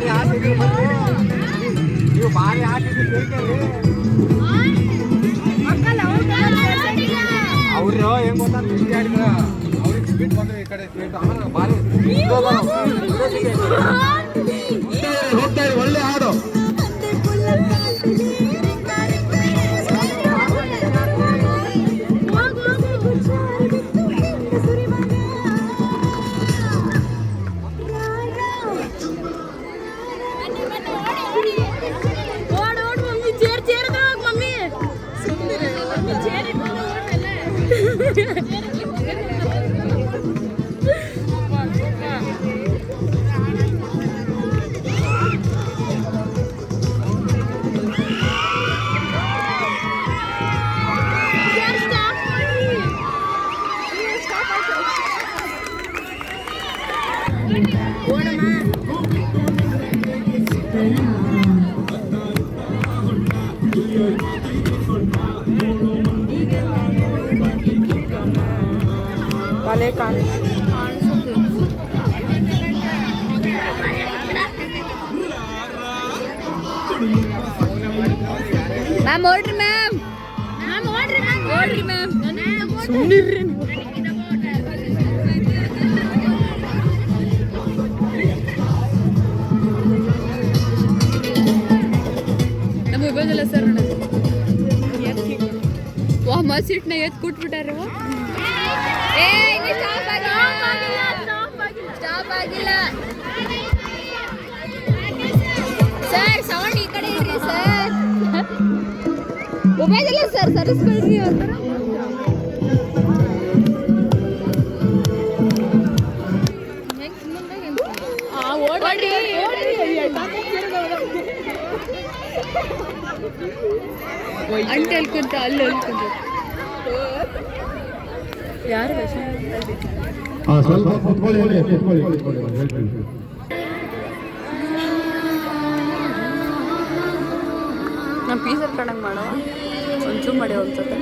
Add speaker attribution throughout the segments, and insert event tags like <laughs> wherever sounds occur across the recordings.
Speaker 1: ಭಾರಿ ಆಟಿದ್ರಿ ನೀವು. ಭಾರಿ ಆಟಿದ್ರಿ ಸೇರ್ಕರ್ರಿ ಅವ್ರು ಹೆಂಗ್ ಗೊತ್ತಾ ಬಿಸಿ ಆಡಿದ್ರ ಅವ್ರಿಗೆ ಬಿಟ್ಟು ಬಂದ್ರೆ ಈ ಕಡೆ ಬಾರಿ. ಆಮೇಲೆ ಭಾರಿ ಹೋಗ್ತಾರೆ ಒಳ್ಳೆ ಹಾಡು
Speaker 2: ma'am ಓಡ್ರಿ ma'am ma'am ಓಡ್ರಿ ma'am ಓಡ್ರಿ ma'am ಸುಮ್ಮನಿರ್ರಿ ನಮ್ಮ ಇಬೋದಿಲ್ಲ ಸರ್ ವಾ ಮಸ್ತ್ ಸೀಟ್ನ ಎತ್ ಕೊಟ್ಬಿಟ್ಟಾರ ಏ ಸೌಂಡ್ ಈ ಕಡೆ ಇರಿ ಸರ್. ಉಪಯೋಗಿಲ್ಲ ಸರ್ ಸರಿಸ್ಕೊಳ್ರಿ ಅವ್ರ ಅಂಟೆ ಅಲ್ಕೊಂತ ಅಲ್ಲಿ ಅಲ್ಕೊಂತ ಯಾರು
Speaker 3: ಸ್ವಲ್ಪ ಕುತ್ಕೊಳ್ಳಿ ಇಲ್ಲಿ, ಕುತ್ಕೊಳ್ಳಿ ಕುತ್ಕೊಳ್ಳಿ ಹೇಳ್ತೀನಿ
Speaker 2: ನಮ್ಮ ಪೀಸಲ್ಲಿ ಕಣಂಗೆ ಮಾಡೋ ಒಂಚೂರು ಮಾಡಿ ಹೋಗ್ತದೆ.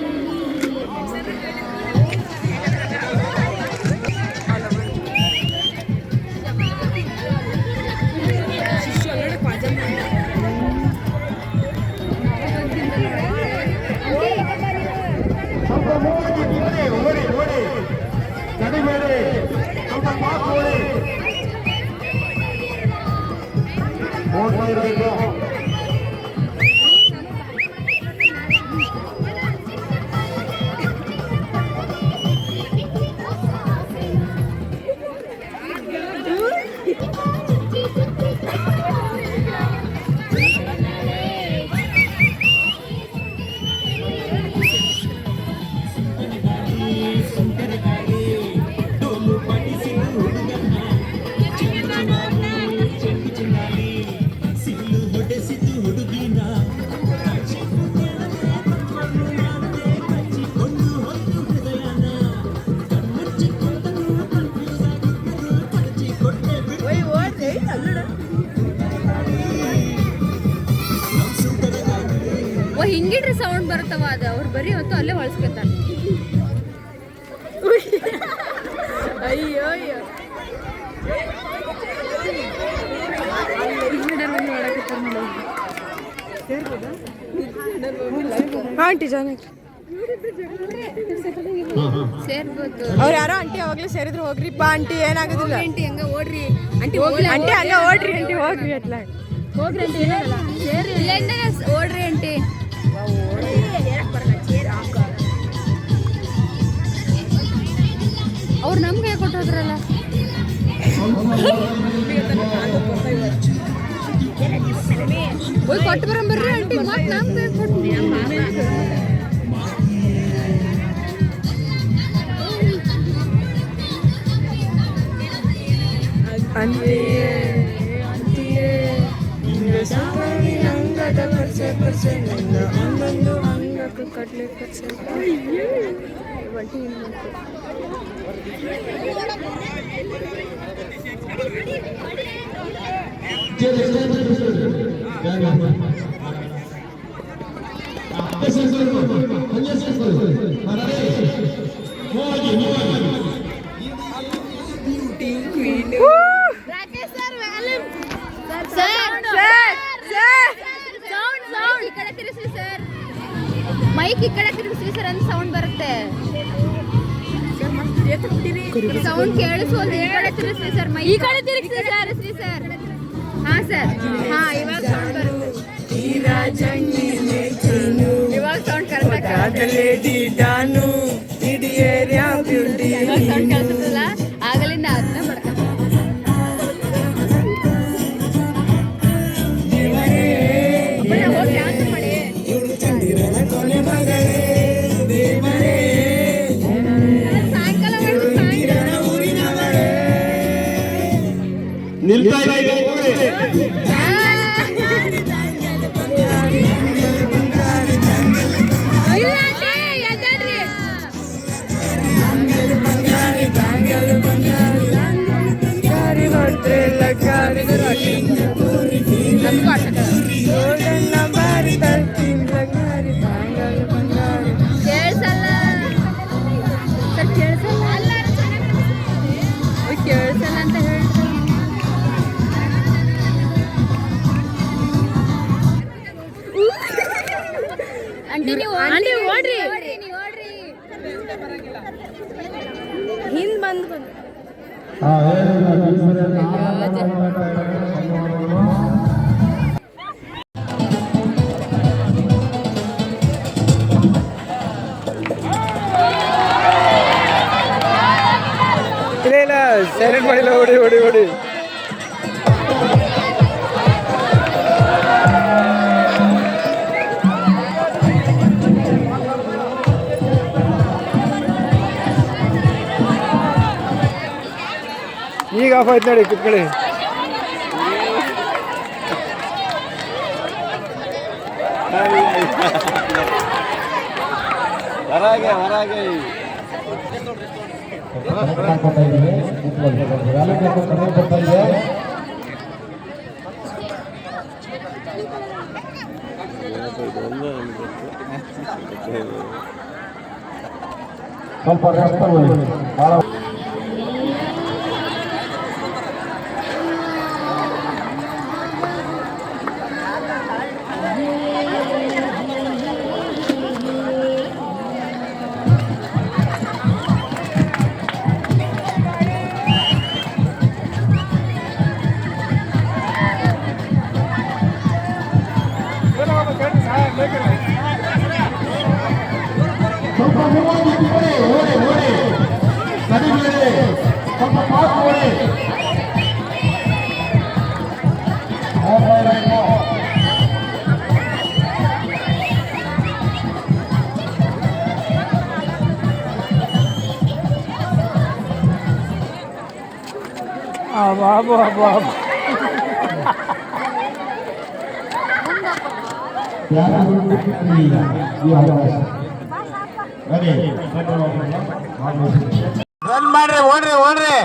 Speaker 2: ಹಿಂಗಿಡ್ರಿ ಸೌಂಡ್ ಬರುತ್ತವ ಅದು. ಅವ್ರು ಬರೀ ಹೊತ್ತು ಅಲ್ಲೇ ಹೊಳ್ಸ್ಕೊತಾರೆ. ಅಯ್ಯೋ ಅಯ್ಯೋ.
Speaker 4: ಆಂಟಿ ಜಾನಕಿ
Speaker 2: ಸೇರ್ಬೋದು.
Speaker 4: ಅವ್ರು ಯಾರೋ ಆಂಟಿ ಅವಾಗ್ಲೇ ಸೇರಿದ್ರು. ಬಾ ಆಂಟಿ ಏನಾಗೋದಿಲ್ಲ.
Speaker 2: ಆಂಟಿ ಹಂಗ ಓಡ್ರಿ. ಆಂಟಿ ಹೋಗ್ಲಿ
Speaker 4: ಆಂಟಿ ಹಂಗ ಓಡ್ರಿ ಆಂಟಿ ಹೋಗ್ರಿ ಅತ್ಲ.
Speaker 2: ಹೋಗ್ರಿ ಆಂಟಿ ಸೇರಿ ಓಡ್ರಿ ಆಂಟಿ. ಅವ್ರು ನಮ್ಗೆ ಕೊಟ್ಟೋದ್ರಲ್ಲ? ಕೊಟ್ಟು ಬರಂಬರ್ರಿ ಆಂಟಿ ಮತ್ತೆ ನಮ್ಗೆ ಕೊಟ್ಟು ಅಂತೆಯೇ ಅಂತೆಯೇ ಅಂಗದ ಕಟ್ಲೆ ಮೈಕ್ ಈ ಕಡೆ ತಿರ್ಗಿಸಿ ಸರ್ ಅಂತ ಸೌಂಡ್ ಬರುತ್ತೆ ಸೌಂಡ್ ಕೇಳಿಸೋದು ಈ ಕಡೆ ತಿರ್ಗಿಸಿ ಸರ್ ಮೈ ಈ ಕಡೆ ತಿರುಗಿಸಿ ಸರ್ ಸರ್ ಹಾ ಸರ್. ಹಾ ಇವಾಗ ಸೌಂಡ್ ಬರುತ್ತೆ. ಇವಾಗ ಸೌಂಡ್ ಕರೆಕ್ಟ್ ಇವಾಗ ಸೌಂಡ್ ಕೇಳಿಸುತ್ತಲ್ಲ ಆಗಲಿಂದ ಅದನ್ನ ಮಾಡ್ಕೊಂಡು ಒಬ್ಬರೇ ಹೋಗಿ dance ಮಾಡಿ. ಸಾಯಂಕಾಲ ಮಾಡಿದ್ರು ಸಾಯಂಕಾಲ.
Speaker 3: ನಿಲ್ತಾ
Speaker 2: Yeah.
Speaker 4: ಹಿಂದ್ ಬಂದು ಬಂದು
Speaker 1: ಇಲ್ಲ ಇಲ್ಲ ಸೈಲೆಂಟ್ ಮಾಡಿಲ್ಲ ಓಡಿ ಓಡಿ ಓಡಿ ಆಫ್ ಆಯ್ತು ನೋಡಿ ಕುತ್ಕೊಳ್ಳಿ ಹೊರಗೆ ಹೊರಗೆ
Speaker 3: ಸ್ವಲ್ಪ ರೆಸ್ಟ್
Speaker 1: ರನ್ ಮಾಡ್ರಿ, ಓಡ್ರಿ ಓಡ್ರಿ.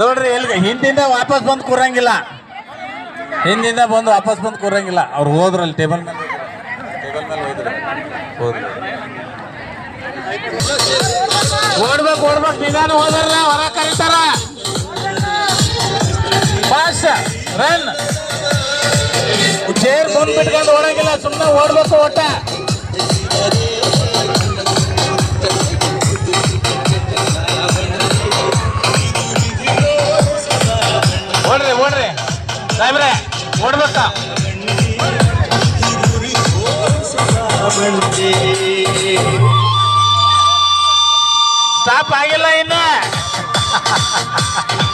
Speaker 1: ನೋಡ್ರಿ ಎಲ್ಲಿ ಹಿಂದಿಂದ ವಾಪಸ್ ಬಂದು ಕೂರಂಗಿಲ್ಲ. ಹಿಂದಿಂದ ಬಂದು ವಾಪಸ್ ಬಂದು ಕೂರಂಗಿಲ್ಲ. ಅವ್ರು ಹೋದ್ರಲ್ಲಿ ಟೇಬಲ್ ಮೇಲೆ ಟೇಬಲ್ ಮೇಲೆ ಹೋದ್ರೆ. ಹೋದ್ರು. ಓಡ್ಬೇಕು ಓಡ್ಬೇಕು. ನಿಧಾನ ಹೋದ್ರಲ್ಲ, ಹೊರ ಕರೀತಾರ. ಫಾಸ್ಟ್ ರನ್ ಚೇರ್ ಮುಂದ್ ಬಿಟ್ಕೊಂಡು ಓಡಂಗಿಲ್ಲ ಸುಮ್ಮನೆ ಓಡ್ಬೇಕು ಒಟ್ಟ. ಸ್ಟಾಪ್ ಆಗಿಲ್ಲ ಇನ್ನ. <laughs>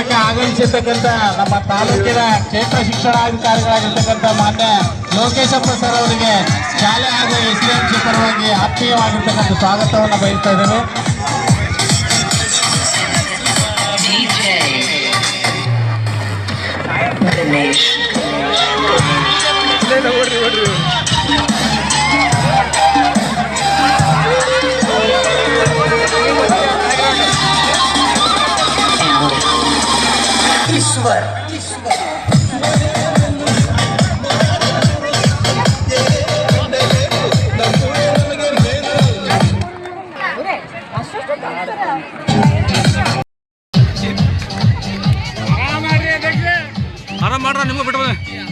Speaker 1: ಕಾರ್ಯಕ್ರಮಕ್ಕೆ ಆಗಮಿಸಿರ್ತಕ್ಕಂಥ ನಮ್ಮ ತಾಲೂಕಿನ ಕ್ಷೇತ್ರ ಶಿಕ್ಷಣಾಧಿಕಾರಿಗಳಾಗಿರ್ತಕ್ಕಂಥ ಮಾನ್ಯ ಲೋಕೇಶಪ್ಪ ಸರ್ ಅವರಿಗೆ ಶಾಲೆ ಹಾಗೂ ಎಸ್ ಡಿ ಎಂ ಪರವಾಗಿ ಆತ್ಮೀಯವಾಗಿರ್ತಕ್ಕಂಥ ಸ್ವಾಗತವನ್ನು ಬಯಸ್ತಾ
Speaker 5: ಇದ್ದಾರೆ ಮಾಡ್ರ ನಿಮಗೂ ಬಿಟ್ಟು